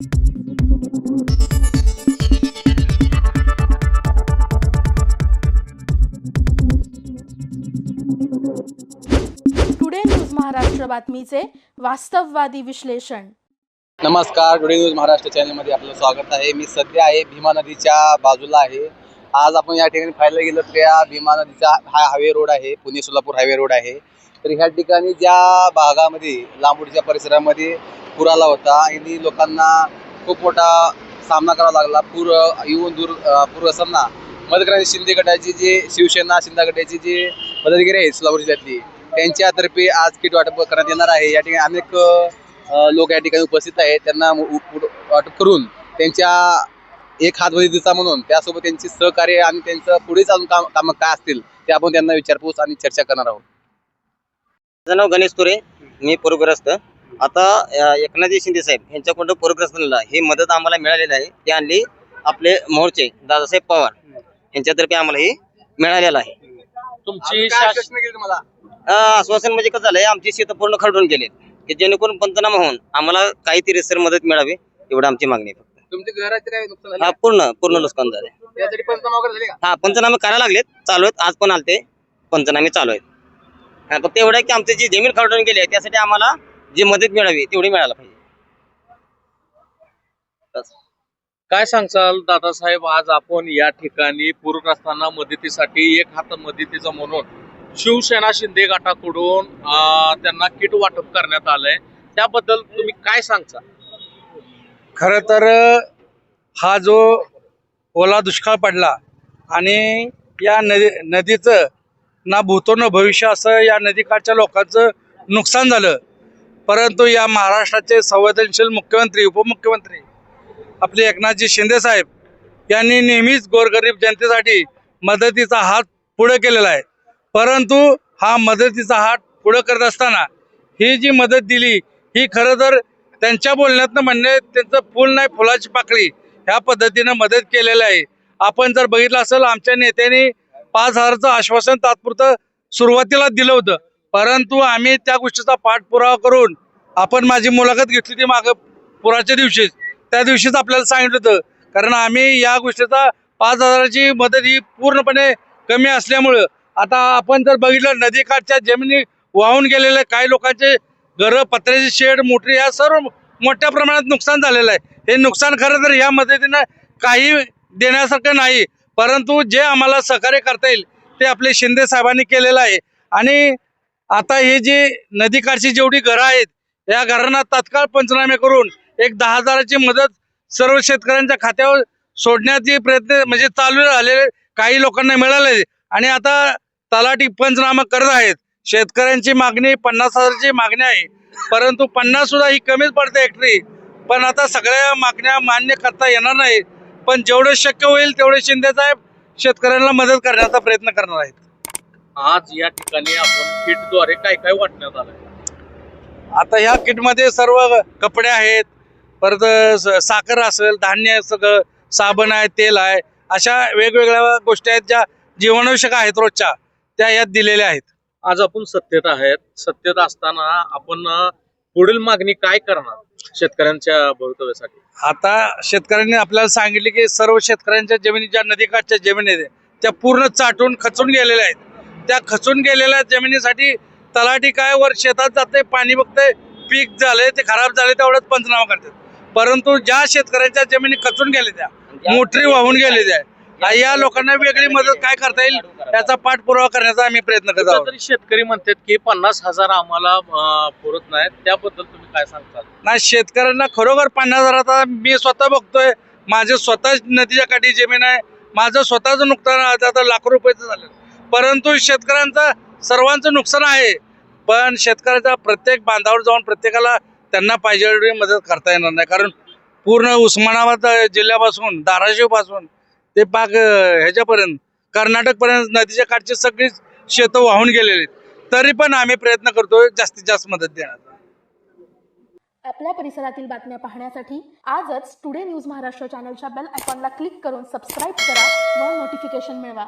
Today news Maharashtra बातमीचे वास्तववादी विश्लेषण. नमस्कार टुडे न्यूज महाराष्ट्र चॅनलमध्ये आपलं स्वागत आहे. मी सध्या आहे भीमा नदीच्या बाजूला आहे. आज आपण या ठिकाणी पाहायला गेलो तर या भीमा नदीचा हा हायवे रोड आहे. पुणे सोलापूर हायवे रोड आहे. तर ह्या ठिकाणी ज्या भागामध्ये लांबूडच्या परिसरामध्ये पूर आला होता. आणि लोकांना खूप मोठा सामना करावा लागला. पूर येऊन दूर पूर असताना मदतक्रांती शिंदे गटाची जी शिवसेना शिंदे गटाची जी पदाधिकारी आहेत सोलापूर जिल्ह्यातली त्यांच्यातर्फे आज किट वाटप करण्यात येणार आहे. या ठिकाणी अनेक लोक या ठिकाणी उपस्थित आहेत. त्यांना वाटप करून त्यांच्या एक हात दिसा म्हणून त्यासोबत त्यांचे सहकार्य आणि त्यांचं पुढे चालून काम कामं काय असतील ते आपण त्यांना विचारपूस आणि चर्चा करणार आहोत. माझं नाव गणेश तुरे. मी पूरग्रस्त. आता एकनाथजी शिंदे साहेब यांच्याकडून पूरग्रस्तांना ही मदत आम्हाला मिळालेली आहे. ती आणली आपले मोर्चे दादासाहेब पवार यांच्यातर्फे आम्हाला ही मिळालेलं आहे. तुमची आश्वासन म्हणजे कसं झालंय आमची शेतं पूर्ण खरडून गेलेत. की जेणेकरून पंचनामा होऊन आम्हाला काहीतरी सर मदत मिळावी एवढी आमची मागणी आहे फक्त. तुमच्या घराचे काय नुकसान झाले? हा पूर्ण पूर्ण नुकसान झालंय. त्यासाठी पंचनामा वगैरे झाले का? हा पंचनामे करायला लागलेत चालू आहेत आज पण आलते पंचनामे चालू आहेत. फक्त एवढं आहे की आमची जी जमीन खरडून गेली आहे त्यासाठी आम्हाला जी मदत मिळावी तेवढी मिळायला पाहिजे. काय सांगचाल दादासाहेब आज आपण या ठिकाणी पूरग्रस्तांना मदतीसाठी एक हात मदतीचा म्हणून शिवसेना शिंदे गटाकडून त्यांना किट वाटप करण्यात आलंय. त्याबद्दल तुम्ही काय सांगता खरं तर हा जो ओला दुष्काळ पडला आणि या नदी नदीचं ना भूतो न भविष्य असं या नदीकाठच्या लोकांचं नुकसान झालं परंतु या महाराष्ट्राचे संवेदनशील मुख्यमंत्री उपमुख्यमंत्री आपले एकनाथजी शिंदे साहेब यांनी नेहमीच गोरगरीब जनतेसाठी मदतीचा हात पुढे केलेला आहे. परंतु हा मदतीचा हात पुढे करत असताना ही जी मदत दिली ही खरं तर त्यांच्या बोलण्यातनं म्हणणे त्यांचं फुल नाही फुलाची पाकळी ह्या पद्धतीनं मदत केलेलं आहे. आपण जर बघितलं असेल आमच्या नेत्यांनी पाच हजारचं आश्वासन तात्पुरतं सुरुवातीला दिलं होतं. परंतु आम्ही त्या गोष्टीचा पाठपुरावा करून आपण माझी मुलाखत घेतली ती मागं पुराच्या दिवशीच त्या दिवशीच आपल्याला सांगितलं होतं. कारण आम्ही या गोष्टीचा पाच हजाराची मदत ही पूर्णपणे कमी असल्यामुळं आता आपण जर बघितलं नदीकाठच्या जमिनी वाहून गेलेल्या काही लोकांचे घरं पत्र्याचे शेड मोटरी या सर्व मोठ्या प्रमाणात नुकसान झालेलं आहे. हे नुकसान खरं तर ह्या मदतीनं काही देण्यासारखं नाही. परंतु जे आम्हाला सहकार्य करता येईल ते आपले शिंदे साहेबांनी केलेलं आहे. आणि आता हे जे नदीकाठची जेवढी घरं आहेत या घरांना तात्काळ पंचनामे करून एक दहा हजाराची मदत सर्व शेतकऱ्यांच्या खात्यावर सोडण्याचे प्रयत्न म्हणजे चालू झालेले काही लोकांना मिळाले. आणि आता तलाठी पंचनामा करत आहेत. शेतकऱ्यांची मागणी पन्नास हजाराची मागणी आहे. परंतु पन्नास सुद्धा ही कमीच पडते हेक्टरी पण आता सगळ्या मागण्या मान्य करता येणार नाही. पण जेवढं शक्य होईल तेवढे शिंदे साहेब शेतकऱ्यांना मदत करण्याचा प्रयत्न करणार आहेत. आज या ठिकाणी आपण किटद्वारे काय काय वाटण्यात आलं आता ह्या किटमध्ये सर्व कपडे आहेत परत साखर असेल धान्य सगळं साबण आहे तेल आहे अशा वेगवेगळ्या गोष्टी आहेत ज्या जीवनावश्यक आहेत रोजच्या त्या यात दिलेल्या आहेत. आज आपण सत्तेत आहेत. सत्तेत असताना आपण पुढील मागणी काय करणार शेतकऱ्यांच्या भवितव्यासाठी? आता शेतकऱ्यांनी आपल्याला सांगितले की सर्व शेतकऱ्यांच्या जमिनी ज्या नदीकाठच्या जमिनी आहेत त्या पूर्ण चाटून खचून गेलेल्या आहेत. त्या खचून गेलेल्या जमिनीसाठी तलाठी काय वर शेतात जाते पाणी बघते पीक झाले ते खराब झाले तेवढंच पंचनामा करतात. परंतु ज्या शेतकऱ्यांच्या जमिनी खचून गेल्या त्या मोटरी वाहून गेले त्या या लोकांना वेगळी मदत काय करता येईल याचा पाठपुरावा करण्याचा आम्ही प्रयत्न करत आहोत. तरी शेतकरी म्हणतात की पन्नास हजार आम्हाला पुरत नाहीत. त्याबद्दल तुम्ही काय सांगताल? नाही शेतकऱ्यांना खरोखर पन्नास हजाराचा मी स्वतः बघतोय. माझे स्वतः नदीच्या काठी जमीन आहे. माझं स्वतःचं नुकसान आता लाखो रुपयाचं झालं. परंतु शेतकऱ्यांचं सर्वांचं नुकसान आहे. पण शेतकऱ्याचा प्रत्येक बांधावर जाऊन प्रत्येकाला त्यांना पाहिजे एवढी मदत करता येणार नाही. कारण पूर्ण उस्मानाबाद जिल्ह्यापासून धाराशिवपासून ते पाक ह्याच्यापर्यंत कर्नाटकपर्यंत नदीच्या काठची सगळीच शेतं वाहून गेलेली तरी पण आम्ही प्रयत्न करतोय जास्तीत जास्त मदत देण्याचा. आपल्या परिसरातील बातम्या पाहण्यासाठी आजच टुडे न्यूज महाराष्ट्र चॅनलच्या बेल आयकॉनला क्लिक करून सबस्क्राईब करा व नोटिफिकेशन मिळवा.